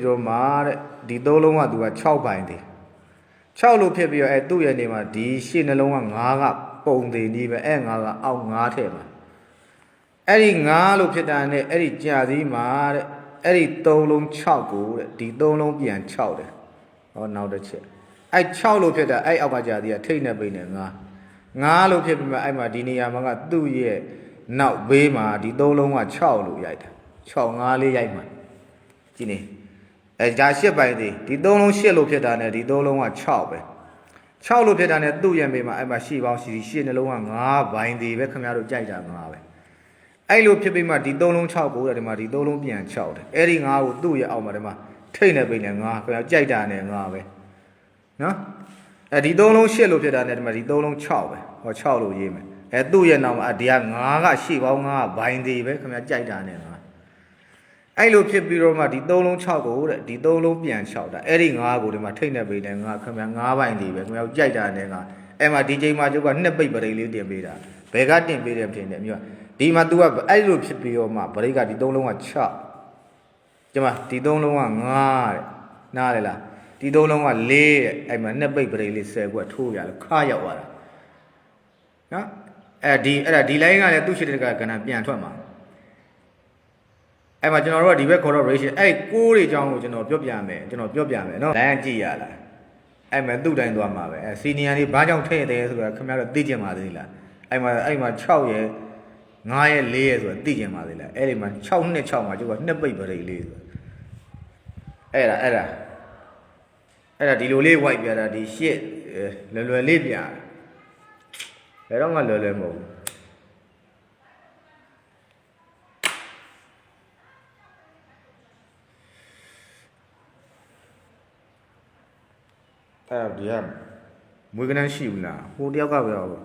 ပြီးတော့မှတဲ့ဒီသုံးလုံးကသူက6ပိုင်သေး6လို့ဖြစ်ပြီးတော့အဲသူ့ရဲ့နေမှာဒီရှေ့နှလုံးက9ကပုံသေးနေပဲအဲ9ကအောက်9ထဲမှာအဲ့ဒီ9လို့ဖြစ်တာနဲ့အဲ့ဒီကြာစည်းမှာတဲ့အဲ့ဒီ3လုံး6ကိုတဲ့ဒီ3လုံးပြန်6တယ်ဟောနောက်တစ်ချက်အဲ့6လို့ဖြစ်တာအဲ့အောက်ကကြာစည်းကထိတ်နေပိနေ9 9လို့ဖြစ်ပြီးမှအဲ့မှာဒီနေရာမှာကသူ့ရဲ့နောက်ဘေးမှာဒီ3လုံးက6လို့ရိုက်တာ6 5လေးရိုက်မှာကြည့်နေ အဲဒါရှစ်ပိုင်သေးဒီ3လုံး8လို့ဖြစ်တာနဲ့ဒီ3လုံးက6ပဲ6လို့ဖြစ်တာနဲ့သူ့ရဲ့ဘေးမှာအဲ့မှာရှေ့ပေါင်းရှိရှေ့နှလုံးက9ဘိုင်သေးပဲခင်ဗျားတို့ကြိုက်တာ9ပဲအဲ့လိုဖြစ်ပြီးမှဒီ3လုံး6ကိုတဲ့ဒီမှာဒီ3လုံးပြန်6တယ်အဲ့ဒီ9ကိုသူ့ရဲ့အောက်မှာဒီမှာထိတ်နေပိနေ9ခင်ဗျားကြိုက်တာနဲ့9ပဲနော်အဲဒီ3လုံး8လို့ဖြစ်တာနဲ့ဒီမှာဒီ3လုံး6ပဲဟော6လို့ရေးမယ်အဲသူ့ရဲ့နောက်မှာအဒီက9ကရှေ့ပေါင်း9ကဘိုင်သေးပဲခင်ဗျားကြိုက်တာနဲ့9 အဲ့လိုဖြစ်ပြီးတော့မှဒီ3လုံး6ကိုတဲ့ဒီ3လုံးပြန်6တာအဲ့ဒီ9ကိုဒီမှာထိတ်နေပိနေ9ခင်ဗျား9ဘိုင်သေးပဲခင်ဗျားကြိုက်တာနဲ့9အဲ့မှာဒီချိန်မှာကျုပ်ကနှစ်ပိတ်ပရိတ်လေးတင်ပေးတာဘယ်ကတင်ပေးတယ်ဖြစ်နေမြို့ဒီမှာ तू ကအဲ့လိုဖြစ်ပြီးတော့မှပရိတ်ကဒီ3လုံးက6ကျမဒီ3လုံးက9တဲ့နားလေလားဒီ3လုံးက4တဲ့အဲ့မှာနှစ်ပိတ်ပရိတ်လေး10ကွက်ထိုးရတယ်ခါရောက်သွားတာနော်အဲ့ဒီအဲ့ဒါဒီ line ကလည်းသူ့ရှိတဲ့ကကဏ္ဍပြန်ထွက်မှာ အဲ့မှာကျွန်တော်တို့ကဒီဘက် corporation အဲ့ကိုးတွေအကြောင်းကိုကျွန်တော်ပြောပြမယ်ကျွန်တော်ပြောပြမယ်နော် line ကြည့်ရလားအဲ့မှာသူ့တိုင်းသွားမှာပဲအဲ့ senior တွေဘာကြောင့်ထည့်တယ်ဆိုတာခင်ဗျားတို့သိကြမှာသေးလားအဲ့မှာအဲ့မှာ6ရဲ့9ရဲ့4ရဲ့ဆိုတာသိကြမှာသေးလားအဲ့ဒီမှာ6နှစ်6မှာကျုပ်ကနှစ်ပိတ်ပရိတ်လေးဆိုတာအဲ့ဒါအဲ့ဒါအဲ့ဒါဒီလိုလေး white ပြတာဒီ shit လွယ်လွယ်လေးပြတာဘယ်တော့မှလွယ်လွယ်မဟုတ်ဘူး အဲ့ဒီကမွေးကနန်းရှိဘူးလားဟိုတယောက်ကပြောတော့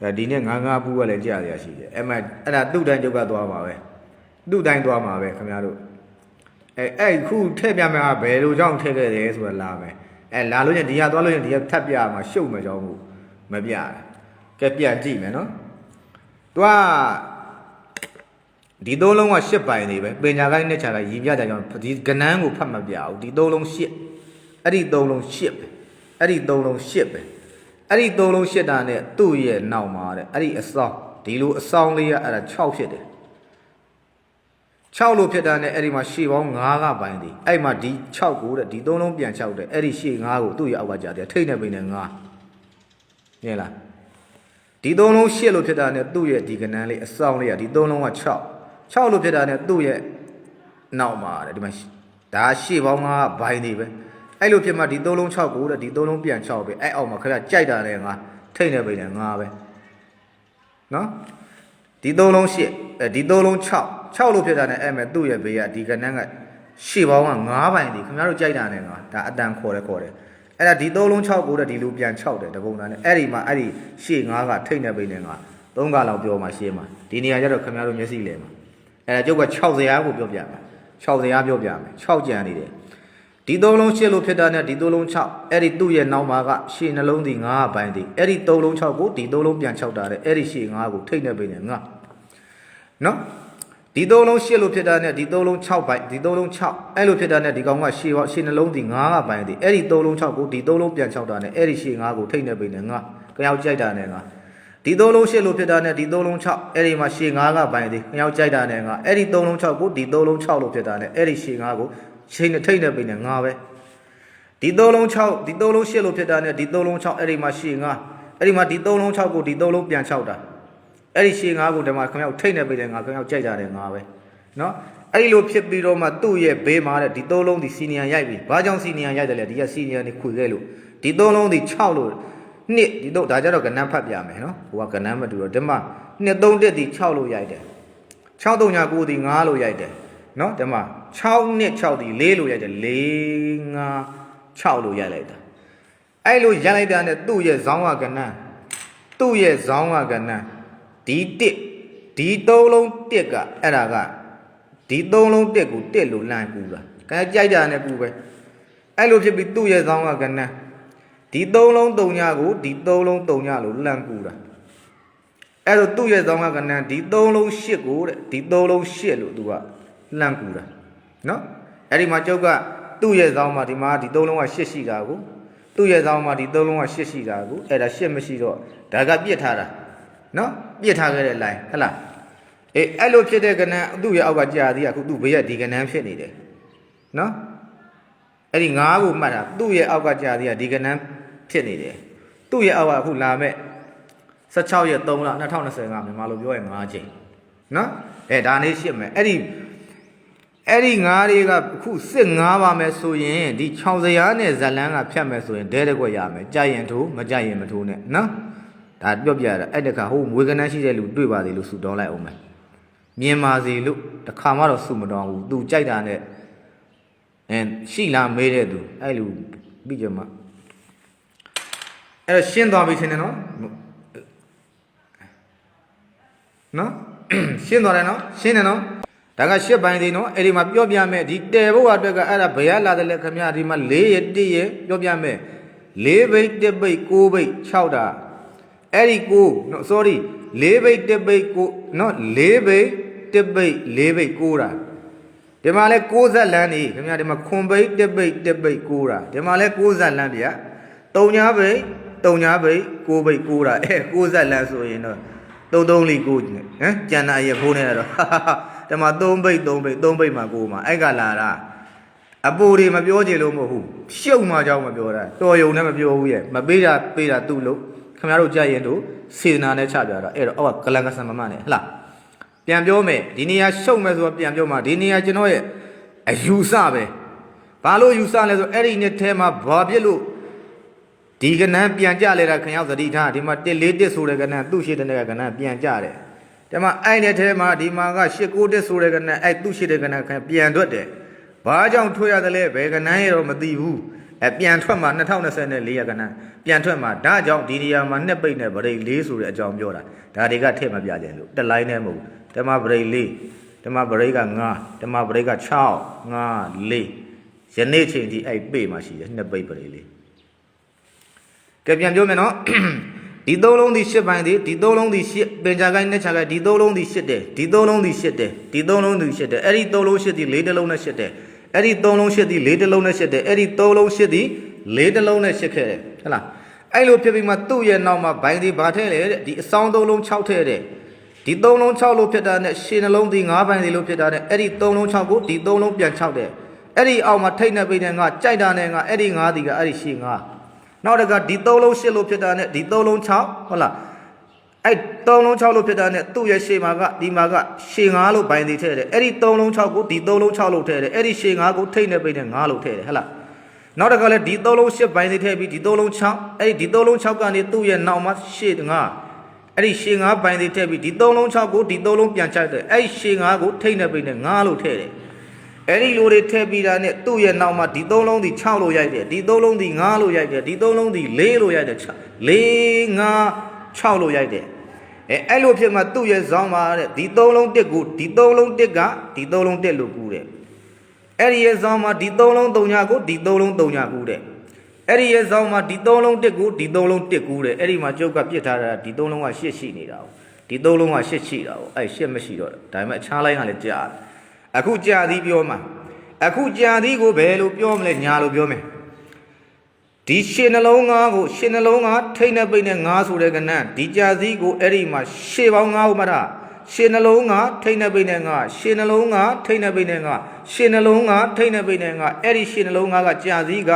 အဲဒီနေ့ငါးငါးပူးကလည်းကြာရရှိတယ်အဲ့မှအဲ့ဒါသူ့တိုင်းကျုပ်ကသွားမှာပဲသူ့တိုင်းသွားမှာပဲခင်ဗျားတို့အဲအဲ့ခုထည့်ပြမယ်ဟာဘယ်လိုကြောင့်ထည့်ခဲ့တယ်ဆိုတာလာမယ်အဲလာလို့ရင်ဒီကသွားလို့ရင်ဒီကထပ်ပြမှာရှုပ်မယ်ကြောင်းမို့မပြတယ်ကဲပြန်ကြည့်မယ်နော်သူကဒီသုံးလုံးကရှစ်ပိုင်နေပဲပညာကိုင်းနဲ့ခြာလိုက်ရည်ပြကြကြောင်းဒီကနန်းကိုဖတ်မပြဘူးဒီသုံးလုံးရှစ် အဲ့ဒီသုံးလုံးရှစ်ပဲအဲ့ဒီသုံးလုံးရှစ်ပဲအဲ့ဒီသုံးလုံးရှစ်တာနဲ့သူ့ရဲ့နောက်မှာတဲ့အဲ့ဒီအဆောင်ဒီလိုအဆောင်လေးကအဲ့ဒါ6ဖြစ်တယ်6လို့ဖြစ်တာနဲ့အဲ့ဒီမှာရှေ့ပေါင်း9ကပိုင်းဒီအဲ့မှာဒီ6ကိုတဲ့ဒီသုံးလုံးပြန်6တယ်အဲ့ဒီရှေ့9ကိုသူ့ရဲ့အောက်ကကြာတယ်ထိတ်နေပိနေ9မြင်လားဒီသုံးလုံးရှစ်လို့ဖြစ်တာနဲ့သူ့ရဲ့ဒီကနန်းလေးအဆောင်လေးကဒီသုံးလုံးက6 6လို့ဖြစ်တာနဲ့သူ့ရဲ့နောက်မှာတဲ့ဒီမှာဒါရှေ့ပေါင်း9ကဘိုင်းနေပဲ အဲ့လိုဖြစ်မှဒီသုံးလုံး6ကိုတဲ့ဒီသုံးလုံးပြန်6ပဲအဲ့အောက်မှာခဏကြိုက်တာနဲ့ငါထိတ်နေပိနေ9ပဲနော်ဒီသုံးလုံးရှစ်အဲဒီသုံးလုံး6 6လို့ဖြစ်တာနဲ့အဲ့မဲ့သူ့ရဲ့ဘေးကဒီကနန်းကရှေ့ပေါင်းက9ပိုင်ဒီခင်ဗျားတို့ကြိုက်တာနဲ့ငါဒါအတန်ခေါ်တယ်ခေါ်တယ်အဲ့ဒါဒီသုံးလုံး6ကိုတဲ့ဒီလိုပြန်6တယ်တပုံသားနဲ့အဲ့ဒီမှာအဲ့ဒီရှေ့9ကထိတ်နေပိနေငါသုံးကလောက်ပြောမှာရှေ့မှာဒီနေရာကျတော့ခင်ဗျားတို့မျက်စိလဲမှာအဲ့ဒါကျုပ်က6ဇရာကိုပြောပြမယ်6ဇရာပြောပြမယ်6ကြံနေတယ် ဒီသုံးလုံးရှစ်လို့ဖြစ်တာနဲ့ဒီသုံးလုံး6အဲ့ဒီသူ့ရဲ့နောက်မှာကရှေ့နှလုံးဒီ9ပိုင်းဒီအဲ့ဒီသုံးလုံး6ကိုဒီသုံးလုံးပြန်6တာတဲ့အဲ့ဒီရှေ့9ကိုထိတ်နေပိနေငါနော်ဒီသုံးလုံးရှစ်လို့ဖြစ်တာနဲ့ဒီသုံးလုံး6ပိုင်းဒီသုံးလုံး6အဲ့လိုဖြစ်တာနဲ့ဒီကောင်ကရှေ့ရှေ့နှလုံးဒီ9ကပိုင်းဒီအဲ့ဒီသုံးလုံး6ကိုဒီသုံးလုံးပြန်6တာနဲ့အဲ့ဒီရှေ့9ကိုထိတ်နေပိနေငါကြောက်ကြိုက်တာနဲ့ငါဒီသုံးလုံးရှစ်လို့ဖြစ်တာနဲ့ဒီသုံးလုံး6အဲ့ဒီမှာရှေ့9ကပိုင်းဒီကြောက်ကြိုက်တာနဲ့ငါအဲ့ဒီသုံးလုံး6ကိုဒီသုံးလုံး6လို့ဖြစ်တာနဲ့အဲ့ဒီရှေ့9ကို ချိန်နဲ့ထိတ်နဲ့ပိန်နဲ့ငါပဲဒီ3လုံး6ဒီ3လုံး8လို့ဖြစ်တာနဲ့ဒီ3လုံး6အဲ့ဒီမှာရှေ့ငါအဲ့ဒီမှာဒီ3လုံး6ကိုဒီ3လုံးပြန်6တာအဲ့ဒီရှေ့ငါကိုဒီမှာခင်ဗျားထိတ်နဲ့ပိန်နဲ့ငါခင်ဗျားကြိုက်တာတယ်ငါပဲနော်အဲ့လိုဖြစ်ပြီးတော့မှသူ့ရဲ့ဘေးမှာတဲ့ဒီသုံးလုံးဒီစီနီယံရိုက်ပြီ။ဘာကြောင့်စီနီယံရိုက်တယ်လဲဒီကစီနီယံနေခွေခဲ့လို့ဒီသုံးလုံးဒီ6လို့နှစ်ဒီတော့ဒါကြတော့ကဏ္ဍဖတ်ပြမယ်နော်။ဟိုကကဏ္ဍမတူတော့ဒီမှာ2 3 1ဒီ6လို့ရိုက်တယ်။6 3 9 9ဒီ5လို့ရိုက်တယ်။ နော်ဒီမှာ6နှစ်6ဒီ4လို့ရိုက်တယ်4 5 6လို့ရိုက်လိုက်တာအဲ့လိုရိုက်လိုက်တာနဲ့သူ့ရဲ့ဇောင်းကကဏ္ဍသူ့ရဲ့ဇောင်းကကဏ္ဍဒီတစ်ဒီသုံးလုံးတစ်ကအဲ့ဒါကဒီသုံးလုံးတစ်ကိုတစ်လို့လှန်ကူတာကဲကြိုက်တာနဲ့ကူပဲအဲ့လိုဖြစ်ပြီးသူ့ရဲ့ဇောင်းကကဏ္ဍဒီသုံးလုံးတုံညာကိုဒီသုံးလုံးတုံညာလို့လှန်ကူတာအဲ့တော့သူ့ရဲ့ဇောင်းကကဏ္ဍဒီသုံးလုံးရှစ်ကိုတဲ့ဒီသုံးလုံးရှစ်လို့သူက လမ်းကူတာနော်အဲ့ဒီမှာကျုပ်ကသူ့ရဲ့ဇောင်းမှာဒီမှာဒီသုံးလုံးကရှစ်ရှိတာကိုသူ့ရဲ့ဇောင်းမှာဒီသုံးလုံးကရှစ်ရှိတာကိုအဲ့ဒါရှစ်မရှိတော့ဒါကပြစ်ထားတာနော်ပြစ်ထားခဲ့တဲ့ line ဟဟလားအေးအဲ့လိုဖြစ်တဲ့ကဏ္ဍသူ့ရဲ့အောက်ကကြာသေးအခုသူ့ဘေးကဒီကဏ္ဍဖြစ်နေတယ်နော်အဲ့ဒီငါးကိုမှတ်တာသူ့ရဲ့အောက်ကကြာသေးကဒီကဏ္ဍဖြစ်နေတယ်သူ့ရဲ့အောက်ကအခုလာမဲ့16ရက်3လ2025မြန်မာလိုပြောရင်5ချိန်နော်အဲဒါနေရှစ်မယ်အဲ့ဒီ အဲ့ဒီငါးတွေကအခုစစ်ငါးပါမယ်ဆိုရင်ဒီခြောင်စရာနဲ့ဇလန်းကဖြတ်မယ်ဆိုရင်ဒဲတဲ့ကွက်ရမယ်ကြရင်ထိုးမကြရင်မထိုးနဲ့နော်ဒါပြောပြရတာအဲ့တခါဟိုမွေးကနန်းရှိတဲ့လူတွေ့ပါသေးလို့ဆူတောင်းလိုက်အောင်မယ်မြင်ပါစေလို့တခါမှတော့ဆူမတောင်းဘူးသူကြိုက်တာနဲ့အင်းရှိလားမေးတဲ့သူအဲ့လူပြီးကြမှာအဲ့တော့ရှင်းသွားပြီထင်တယ်နော်နော်ရှင်းသွားတယ်နော်ရှင်းတယ်နော် ဒါကရှစ်ပိုင်းသေးနော်အဲ့ဒီမှာပြောပြမယ်ဒီတဲဘုတ်အတွက်ကအဲ့ဒါဘယ်ရလာတယ်လဲခမရဒီမှာ၄ရ၁ရပြောပြမယ်၄ဘိတ်၁ဘိတ်၉ဘိတ်6တာအဲ့ဒီ9နော် sorry ၄ဘိတ်၁ဘိတ်9နော်၄ဘိတ်၁ဘိတ်၄ဘိတ်9တာဒီမှာလဲ6ဇက်လန်းနေခင်ဗျာဒီမှာခွန်ဘိတ်1ဘိတ်1ဘိတ်9တာဒီမှာလဲ6ဇက်လန်းဗျာ3ညာဘိတ်3ညာဘိတ်9ဘိတ်9တာအဲ6ဇက်လန်းဆိုရင်တော့3 3လေး9ဟမ်ကျန်တာရဖိုးနေတာတော့ တမ3ဘိတ်3ဘိတ်3ဘိတ်မှာ9မှာအဲ့ကလာတာအပူတွေမပြောကြလို့မဟုတ်ဘူးရှုပ်မှကြောင်းမပြောတာတော်ယုံနဲ့မပြောဘူးရဲ့မပေးတာပေးတာသူ့လို့ခင်ဗျားတို့ကြရင်တို့စေတနာနဲ့ချပြတာအဲ့တော့အောက်ကကလန်ကဆန်မမနဲ့ဟလားပြန်ပြောမယ်ဒီနေရာရှုပ်မယ်ဆိုတော့ပြန်ပြောမှာဒီနေရာကျွန်တော်ရဲ့အယူဆပဲဘာလို့ယူဆလဲဆိုအဲ့ဒီနှစ်ထဲမှာဘာဖြစ်လို့ဒီကနန်းပြန်ကြလေတာခင်ရောက်သတိထားဒီမှာ1 4 1ဆိုတဲ့ကနန်းသူ့ရှိတဲ့ကကနန်းပြန်ကြတယ် ဒီမှာအဲ့တဲ့ထဲမှာဒီမှာက8 9 1ဆိုတဲ့ကနန်းအဲ့သူ့ရှိတဲ့ကနန်းခင်ပြန်ထွက်တယ်ဘာကြောင့်ထွက်ရတယ်လဲဘယ်ကနန်းရတော့မသိဘူးအဲပြန်ထွက်မှာ2024ရကနန်းပြန်ထွက်မှာဒါကြောင့်ဒီနေရာမှာနှစ်ပိတ်နဲ့ဗရိတ်၄ဆိုတဲ့အကြောင်းပြောတာဒါတွေကထည့်မပြကြလို့တစ်လိုင်းနဲ့မဟုတ်ဘူးဒီမှာဗရိတ်၄ဒီမှာဗရိတ်က9ဒီမှာဗရိတ်က6 5 4ယနေ့ချိန်ဒီအဲ့ပေမှာရှိတယ်နှစ်ပိတ်ဗရိတ်လေးကဲပြန်ပြောမယ်နော် ဒီသုံးလုံးဒီရှစ်ပိုင်းဒီဒီသုံးလုံးဒီရှစ်ပင်ကြကိုင်းနဲ့ချကိုင်းဒီသုံးလုံးဒီရှစ်တယ်ဒီသုံးလုံးဒီရှစ်တယ်ဒီသုံးလုံးဒီရှစ်တယ်အဲ့ဒီသုံးလုံးရှစ်ဒီလေးတစ်လုံးနဲ့ရှစ်တယ်အဲ့ဒီသုံးလုံးရှစ်ဒီလေးတစ်လုံးနဲ့ရှစ်တယ်အဲ့ဒီသုံးလုံးရှစ်ဒီလေးတစ်လုံးနဲ့ရှစ်ခဲ့တယ်ဟုတ်လားအဲ့လိုဖြစ်ပြီးမှသူ့ရဲ့နောက်မှာဘိုင်းဒီဘာထဲလဲတဲ့ဒီအဆောင်သုံးလုံး6ထဲတဲ့ဒီသုံးလုံး6လို့ဖြစ်တာနဲ့ရှင်းနှလုံးဒီ9ဘိုင်းဒီလို့ဖြစ်တာနဲ့အဲ့ဒီသုံးလုံး6ကိုဒီသုံးလုံးပြန်6တယ်အဲ့ဒီအောက်မှာထိတ်နေပိနေငါကြိုက်တာနဲ့ငါအဲ့ဒီ9ဒီကအဲ့ဒီရှင်း9 နောက်တကဒီ၃လုံး၈လို့ဖြစ်တာနဲ့ဒီ၃လုံး6ဟုတ်လားအဲ့၃လုံး6လို့ဖြစ်တာနဲ့သူ့ရဲ့ရှေ့မှာကဒီမှာကရှေ့9လို့ဘိုင်းသေးထည့်တယ်အဲ့ဒီ၃လုံး6ကိုဒီ၃လုံး6လို့ထည့်တယ်အဲ့ဒီရှေ့9ကိုထိတ်နေပိတ်နဲ့9လို့ထည့်တယ်ဟဲ့လားနောက်တကလည်းဒီ၃လုံး၈ဘိုင်းသေးထည့်ပြီးဒီ၃လုံး6အဲ့ဒီဒီ၃လုံး6ကနေသူ့ရဲ့နောက်မှာရှေ့9အဲ့ဒီရှေ့9ဘိုင်းသေးထည့်ပြီးဒီ၃လုံး6ကိုဒီ၃လုံးပြန်ချိုက်တယ်အဲ့ဒီရှေ့9ကိုထိတ်နေပိတ်နဲ့9လို့ထည့်တယ် အဲ့ဒီလိုတွေထည့်ပြီးတာနဲ့သူ့ရဲ့နောက်မှာဒီသုံးလုံးဒီ6လို့ရိုက်တယ်ဒီသုံးလုံးဒီ9လို့ရိုက်တယ်ဒီသုံးလုံးဒီ4လို့ရိုက်တယ်4 5 6လို့ရိုက်တယ်အဲအဲ့လိုဖြစ်မှသူ့ရဲ့ဇောင်းပါတဲ့ဒီသုံးလုံးတစ်ကိုဒီသုံးလုံးတစ်ကဒီသုံးလုံးတစ်လို့ကူတယ်အဲ့ဒီရဲ့ဇောင်းမှာဒီသုံးလုံး3ညကိုဒီသုံးလုံး3ညကူတယ်အဲ့ဒီရဲ့ဇောင်းမှာဒီသုံးလုံးတစ်ကိုဒီသုံးလုံးတစ်ကူတယ်အဲ့ဒီမှာကျုပ်ကပြစ်ထားတာဒီသုံးလုံးက8ရှိနေတာ哦ဒီသုံးလုံးက8ရှိတာ哦အဲ့8မရှိတော့ဒါပေမဲ့အခြားလိုင်းကလည်းကြားတယ် အခုကြာသည်ပြောမှာအခုကြာသည်ကိုဘယ်လိုပြောမလဲညာလိုပြောမယ်ဒီရှင်နှလုံးငါးကိုရှင်နှလုံးငါးထိတ်နေပိတ်နေငါးဆိုတဲ့ကဏ္ဍဒီကြာသည်ကိုအဲ့ဒီမှာရှေပေါင်းငါးကိုမှတ်တာရှင်နှလုံးငါးထိတ်နေပိတ်နေငါးရှင်နှလုံးငါးထိတ်နေပိတ်နေငါးရှင်နှလုံးငါးထိတ်နေပိတ်နေငါးအဲ့ဒီရှင်နှလုံးငါးကကြာသည်က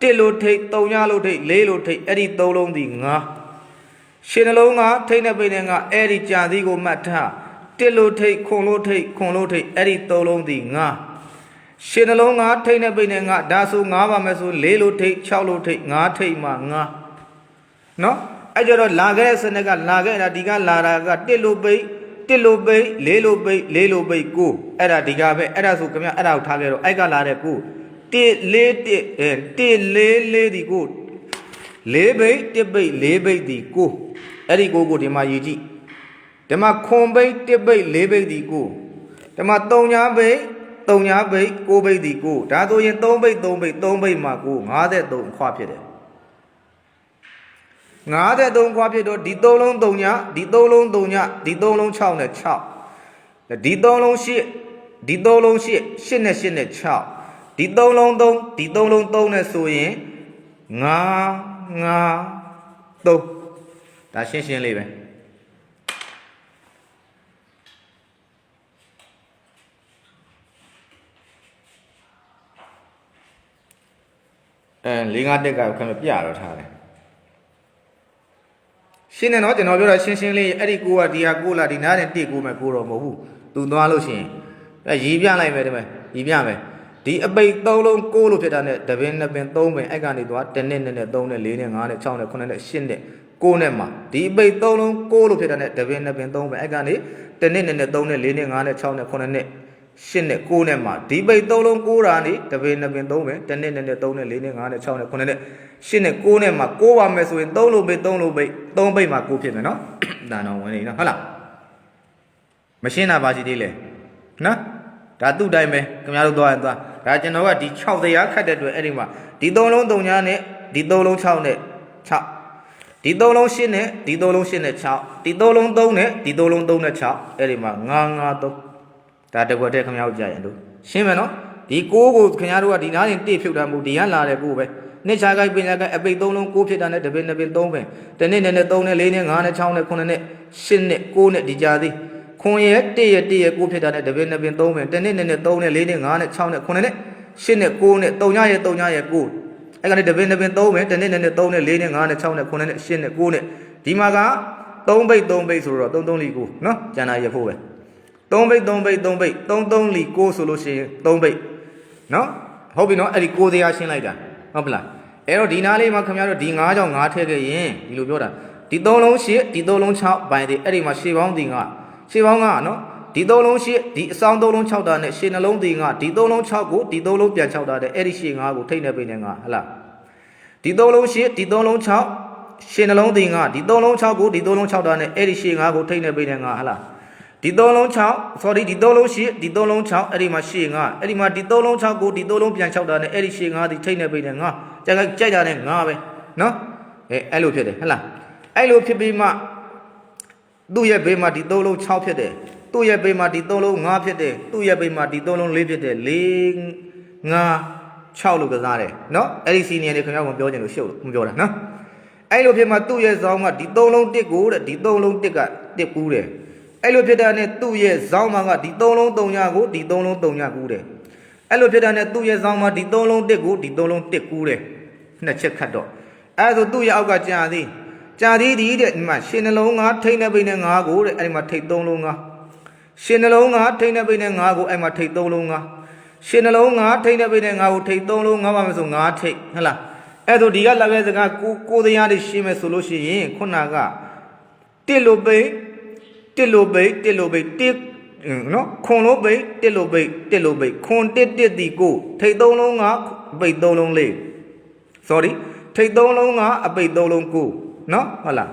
တစ်လို့ထိတ်သုံးညလို့ထိတ်လေးလို့ထိတ်အဲ့ဒီသုံးလုံးဒီငါးရှင်နှလုံးငါးထိတ်နေပိတ်နေငါးအဲ့ဒီကြာသည်ကိုမှတ်ထား တစ်လို့ထိတ်ခွန်လို့ထိတ်ခွန်လို့ထိတ်အဲ့ဒီသုံးလုံးဒီငါရှင်းနှလုံးငါထိတ်နဲ့ပိတ်နဲ့ငါဒါဆိုငါပါမယ်ဆိုလေးလို့ထိတ်6လို့ထိတ်ငါထိတ်မှငါနော်အဲ့ကြတော့လာခဲ့တဲ့စနစ်ကလာခဲ့တာဒီကလာတာကတစ်လို့ပိတ်တစ်လို့ပိတ်လေးလို့ပိတ်လေးလို့ပိတ်ကိုအဲ့ဒါဒီကပဲအဲ့ဒါဆိုခင်ဗျအဲ့ဒါကိုထားခဲ့တော့အဲ့ကလာတဲ့ကိုတစ်လေးတစ်အဲတစ်လေးလေးဒီကိုလေးပိတ်တစ်ပိတ်လေးပိတ်ဒီကိုအဲ့ဒီကိုကိုဒီမှာယူကြည့် ဓမ္မခွန်ဘိတ်တစ်ဘိတ်လေးဘိတ်ဒီကိုဓမ္မ၃ညာဘိတ်၃ညာဘိတ်၉ဘိတ်ဒီကိုဒါဆိုရင်၃ဘိတ်၃ဘိတ်၃ဘိတ်မှာကို53ခွာဖြစ်တယ်53ခွာဖြစ်တော့ဒီ၃လုံး၃ညာဒီ၃လုံး၃ညာဒီ၃လုံး6နဲ့6ဒီ၃လုံး8ဒီ၃လုံး8 8နဲ့8နဲ့6ဒီသုံးလုံးသုံးဒီသုံးလုံးသုံးနဲ့ဆိုရင်ငါငါသုံးဒါရှင်းရှင်းလေးပဲ အဲ၄၅တက်ကခင်ဗျပြတော့ထားတယ်ရှင်းတယ်နော်ကျွန်တော်ပြောတာရှင်းရှင်းလေးအဲ့ဒီကိုကဒီဟာကိုလာဒီနားနဲ့တိကိုမဲ့ကိုတော့မဟုတ်ဘူးသူသွားလို့ရှိရင်အဲရီးပြလိုက်မယ်ဒီမဲ့ရီးပြမယ်ဒီအပိတ်၃လုံးကိုလို့ဖြစ်တာနဲ့တပင်းနှစ်ပင်၃ပင်အဲ့ကနေသွား1နဲ့2နဲ့3နဲ့4နဲ့5နဲ့6နဲ့9နဲ့10နဲ့8နဲ့9နဲ့မှာဒီအပိတ်၃လုံးကိုလို့ဖြစ်တာနဲ့တပင်းနှစ်ပင်၃ပင်အဲ့ကနေ1နဲ့2နဲ့3နဲ့4နဲ့5နဲ့6နဲ့9နဲ့10နဲ့ 8နဲ့9နဲ့မှာဒီပိတ်၃လုံးကိုတာနေတပင်းနှစ်ပင်၃ပင်1နဲ့2နဲ့3နဲ့4နဲ့5နဲ့6နဲ့9နဲ့10နဲ့8နဲ့9နဲ့မှာကိုပါမယ်ဆိုရင်3လုံးပိတ်3လုံးပိတ်3ပိတ်မှာကိုဖြစ်မယ်နော်ဒါတော့ဝင်နေနော်ဟုတ်လားမရှင်းတာပါစီသေးလေနော်ဒါသူ့တိုင်းပဲခင်ဗျားတို့သွားရင်သွားဒါကျွန်တော်ကဒီ6တရားခတ်တဲ့အတွက်အဲ့ဒီမှာဒီ3လုံး3ညာနဲ့ဒီ3လုံး6နဲ့6ဒီ3လုံး8နဲ့ဒီ3လုံး8နဲ့6ဒီ3လုံး3နဲ့ဒီ3လုံး3နဲ့6အဲ့ဒီမှာ9 9 3 ဒါတကွက်တဲ့ခင်ဗျားတို့ကြာရင်တို့ရှင်းမယ်နော်ဒီ6ကိုခင်ဗျားတို့ကဒီနားရင်တိဖြုတ်တာမဟုတ်ဒီကလာတဲ့6ပဲနှစ်ချာကိုက်ပင်ချာကိုက်အပိတ်3လုံး6ဖြစ်တာနဲ့တပင်တပင်3ပင်တနည်းနဲ့3နဲ့4နဲ့5နဲ့6နဲ့9နဲ့10နဲ့9နဲ့ဒီကြာသည်ခွန်ရဲ့1ရဲ့1ရဲ့9ဖြစ်တာနဲ့တပင်တပင်3ပင်တနည်းနဲ့3နဲ့4နဲ့5နဲ့6နဲ့9နဲ့10နဲ့9နဲ့3ညရဲ့3ညရဲ့9အဲ့ကနေတပင်တပင်3ပင်တနည်းနဲ့3နဲ့4နဲ့5နဲ့6နဲ့9နဲ့10နဲ့9နဲ့ဒီမှာက3ပိတ်3ပိတ်ဆိုတော့3 3လီ9နော်ကျန်တာရဖို့ပဲ 3ပိတ်3ပိတ်3ပိတ်3 3လီ9ဆိုလို့ရှိရင်3ပိတ်နော်ဟုတ်ပြီနော်အဲ့ဒီ9တရားရှင်းလိုက်တာဟုတ်ပလားအဲ့တော့ဒီနားလေးမှာခင်ဗျားတို့ဒီ9ကြောင့်9ထည့်ခဲ့ရင်ဒီလိုပြောတာဒီ3လုံး8ဒီ3လုံး6ဘိုင်ဒီအဲ့ဒီမှာရှေ့ပေါင်းဒီကရှေ့ပေါင်းကနော်ဒီ3လုံး8ဒီအဆောင်3လုံး6တာနဲ့ရှေ့နှလုံးဒီကဒီ3လုံး6ကိုဒီ3လုံးပြန်6တာတဲ့အဲ့ဒီရှေ့9ကိုထိတ်နေပိနေ9ဟလားဒီ3လုံး8ဒီ3လုံး6ရှေ့နှလုံးဒီကဒီ3လုံး6ကိုဒီ3လုံး6တာနဲ့အဲ့ဒီရှေ့9ကိုထိတ်နေပိနေ9ဟလား ဒီ3လုံး6 sorry ဒီ3လုံး8ဒီ3လုံး6အဲ့ဒီမှာရှေ့9အဲ့ဒီမှာဒီ3လုံး6ကိုဒီ3လုံးပြန်6တာနဲ့အဲ့ဒီရှေ့9ဒီထိတ်နေပိနေ9ကြိုက်ကြိုက်တာနဲ့9ပဲနော်အဲအဲ့လိုဖြစ်တယ်ဟဲ့လားအဲ့လိုဖြစ်ပြီးမှသူ့ရဲ့ဘေးမှာဒီ3လုံး6ဖြစ်တယ်သူ့ရဲ့ဘေးမှာဒီ3လုံး5ဖြစ်တယ်သူ့ရဲ့ဘေးမှာဒီ3လုံး4ဖြစ်တယ်4 5 6လို့ကစားတယ်နော်အဲ့ဒီစီနီယံတွေခင်ဗျားကပြောချင်လို့ရှုပ်လို့မပြောတာနော်အဲ့လိုဖြစ်မှသူ့ရဲ့ဇောင်းကဒီ3လုံး1ကိုတဲ့ဒီ3လုံး1က1ကူးတယ် အဲ့လိုဖြစ်တာနဲ့သူ့ရဲ့ဇောင်းမကဒီ3လုံး3ညကိုဒီ3လုံး3ညကူးတယ်အဲ့လိုဖြစ်တာနဲ့သူ့ရဲ့ဇောင်းမဒီ3လုံး1ကိုဒီ3လုံး1ကူးတယ်နှစ်ချက်ခတ်တော့အဲ့ဒါဆိုသူ့ရဲ့အောက်ကကြာသည်ကြာသည်ဒီတဲ့ဒီမှာရှင်နှလုံးငါထိတ်နေပိနေငါကိုတဲ့အဲ့ဒီမှာထိတ်3လုံးငါရှင်နှလုံးငါထိတ်နေပိနေငါကိုအဲ့မှာထိတ်3လုံးငါရှင်နှလုံးငါထိတ်နေပိနေငါကိုထိတ်3လုံးငါပါမယ်ဆိုငါထိတ်ဟဟလားအဲ့ဒါဒီကလာခဲ့စကားကိုကိုတရားတွေရှင်းမယ်ဆိုလို့ရှိရင်ခုနကတစ်လို့ပိ တ်တစ်လို့ပိတ်တစ်လို့ပိတ်တစ်နော်ခွန်လို့ပိတ်တစ်လို့ပိတ်တစ်လို့ပိတ်ခွန်တစ်တစ်ဒီကိုထိတ်3လုံးငါပိတ်3လုံးလေး sorry ထိတ်သုံးလုံးကအပိတ်သုံးလုံးကိုနော်ဟုတ်လား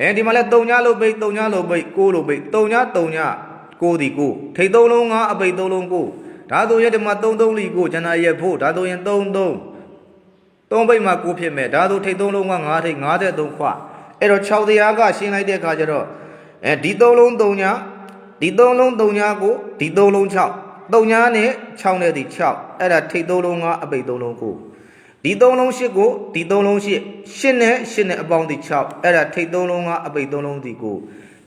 အဲဒီမှာလဲတုံညလို့ပိတ်တုံညလို့ပိတ်ကိုလို့ပိတ်တုံညတုံညကိုဒီကိုထိတ်သုံးလုံးကအပိတ်သုံးလုံးကိုဒါဆိုရင်ဒီမှာ3 3လီကိုကျွန်တော်ရက်ဖို့ဒါဆိုရင်3 3 3ပိတ်မှာကိုဖြစ်မဲ့ဒါဆိုထိတ်သုံးလုံးက9ထိတ်53ခွအဲ့တော့6တရားကရှင်းလိုက်တဲ့အခါကျတော့ အဲဒီ3လုံး3ညဒီ3လုံး3ညကိုဒီ3လုံး6 3ညနဲ့6နဲ့ဒီ6အဲ့ဒါထိတ်3လုံးကအပိတ်3လုံးကိုဒီသုံးလုံးရှစ်ကိုဒီသုံးလုံးရှစ်ရှစ်နဲ့ရှစ်နဲ့အပေါင်းဒီ6အဲ့ဒါထိတ်သုံးလုံးကအပိတ်သုံးလုံးဒီကို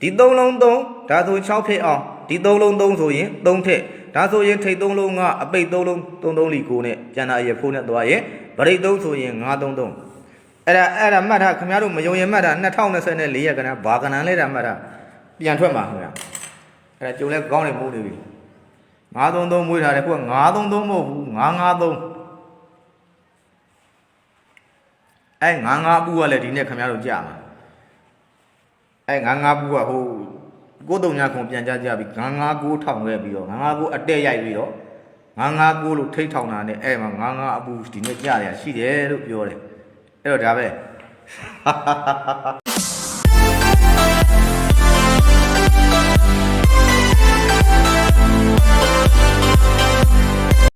ဒီသုံးလုံး3ဒါဆို6ဖြစ်အောင်ဒီသုံးလုံး3ဆိုရင်3ထက်ဒါဆိုရင်ထိတ်သုံးလုံးကအပိတ်သုံးလုံး3 3လီကိုနဲ့ကျန်တာရဖိုးနဲ့သွားရင်ဗရိတ်3ဆိုရင်9 3 3အဲ့ဒါအဲ့ဒါမှတ်ထားခင်ဗျားတို့မယုံရင်မှတ်ထား2024ရက်ကနဘာကနန်လဲတာမှတ်ထား ပြန်ထွက်မှာခင်ဗျာအဲ့ဒါကြုံလဲကောင်းနေမိုးနေပြီ933မွေးထားတယ်ခုက933မဟုတ်ဘူး953အဲငါးငါးပူကလည်းဒီနေ့ခင်ဗျားတို့ကြာမှာအဲငါးငါးပူကဟိုကိုတုံညာခုံပြန်ကြကြပြီးငါးငါးကိုထောင်ခဲ့ပြီးတော့ငါးငါးကိုအတက်ရိုက်ပြီးတော့ငါးငါးကိုလို့ထိတ်ထောင်တာနဲ့အဲမှာငါးငါးအပူဒီနေ့ကြာရရှိတယ်လို့ပြောတယ်အဲ့တော့ဒါပဲ Música